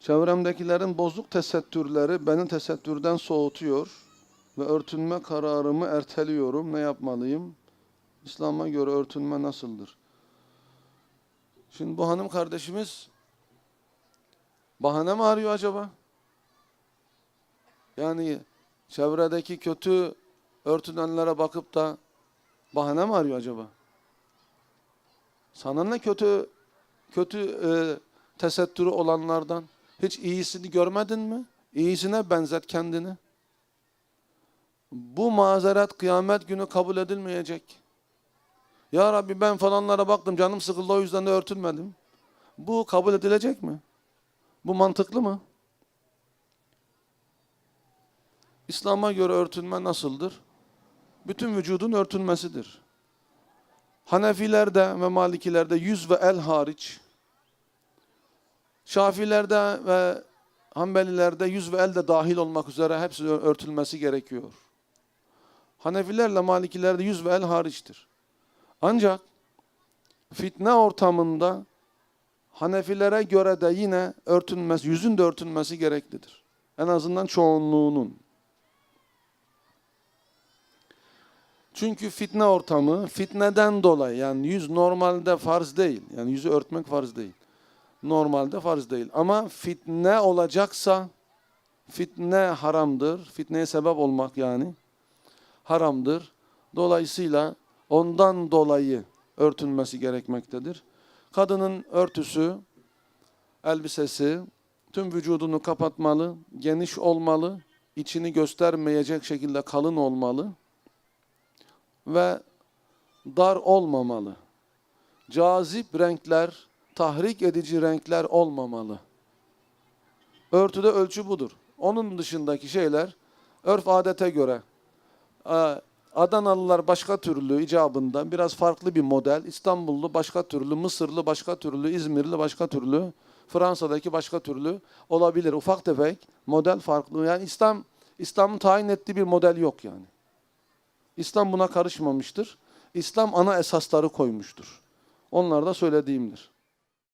Çevremdekilerin bozuk tesettürleri beni tesettürden soğutuyor ve örtünme kararımı erteliyorum. Ne yapmalıyım? İslam'a göre örtünme nasıldır? Şimdi bu hanım kardeşimiz bahane mi arıyor acaba? Yani çevredeki kötü örtünenlere bakıp da bahane mi arıyor acaba? Sana ne kötü kötü e, tesettürü olanlardan? Hiç iyisini görmedin mi? İyisine benzet kendini. Bu mazeret kıyamet günü kabul edilmeyecek. Ya Rabbi ben falanlara baktım canım sıkıldı o yüzden de örtünmedim. Bu kabul edilecek mi? Bu mantıklı mı? İslam'a göre örtünme nasıldır? Bütün vücudun örtünmesidir. Hanefilerde ve Malikilerde yüz ve el hariç, Şafilerde ve Hanbelilerde yüz ve el de dahil olmak üzere hepsi örtülmesi gerekiyor. Hanefilerle Malikilerde yüz ve el hariçtir. Ancak fitne ortamında Hanefilere göre de yine örtünmesi, yüzün de örtünmesi gereklidir. En azından çoğunluğunun. Çünkü fitne ortamı, fitneden dolayı yani yüz normalde farz değil. Yani yüzü örtmek farz değil. Normalde farz değil. Ama fitne olacaksa, fitne haramdır. Fitneye sebep olmak yani haramdır. Dolayısıyla ondan dolayı örtünmesi gerekmektedir. Kadının örtüsü, elbisesi tüm vücudunu kapatmalı, geniş olmalı, içini göstermeyecek şekilde kalın olmalı ve dar olmamalı. Cazip renkler, tahrik edici renkler olmamalı. Örtüde ölçü budur. Onun dışındaki şeyler örf adete göre e, Adanalılar başka türlü icabında biraz farklı bir model, İstanbullu başka türlü, Mısırlı başka türlü, İzmirli başka türlü, Fransa'daki başka türlü olabilir. Ufak tefek model farklı. Yani İslam İslam'ın tayin ettiği bir model yok yani. İslam buna karışmamıştır. İslam ana esasları koymuştur. Onlar da söylediğimdir.